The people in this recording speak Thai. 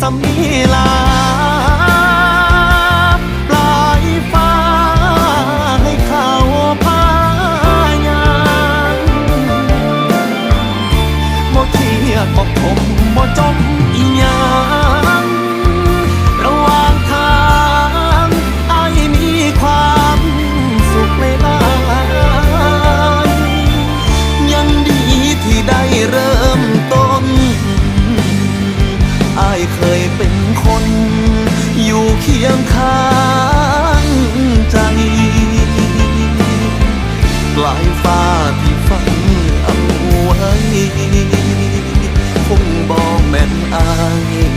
สำนีลาปลายฟ้าให้เขาพายางบ่เครียดบ่ขมบ่จม ลายฟ้าที่ฝันเอาไว้ คงบอกแม่นอาย